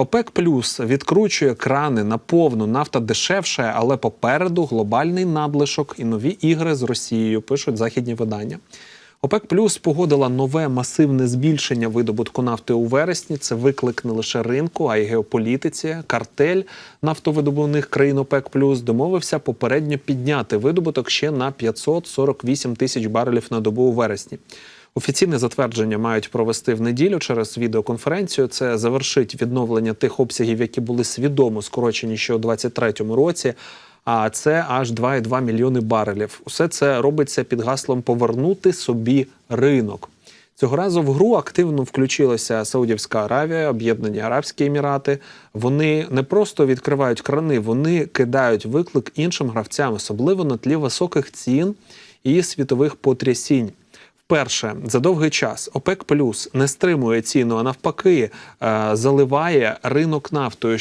ОПЕК Плюс відкручує крани на повну нафта дешевше, але попереду глобальний надлишок і нові ігри з Росією пишуть західні видання. ОПЕК Плюс погодила нове масивне збільшення видобутку нафти у вересні. Це виклик не лише ринку, а й геополітиці. Картель нафтовидобувних країн ОПЕК Плюс домовився попередньо підняти видобуток ще на 548 тисяч барелів на добу у вересні. Офіційне затвердження мають провести в неділю через відеоконференцію. Це завершить відновлення тих обсягів, які були свідомо скорочені ще у 2023 році. А це аж 2,2 мільйони барелів. Усе це робиться під гаслом повернути собі ринок. Цього разу в гру активно включилася Саудівська Аравія, Об'єднані Арабські Емірати. Вони не просто відкривають крани, вони кидають виклик іншим гравцям, особливо на тлі високих цін і світових потрясінь. Вперше за довгий час ОПЕК Плюс не стримує ціну, а навпаки, е, заливає ринок нафтою.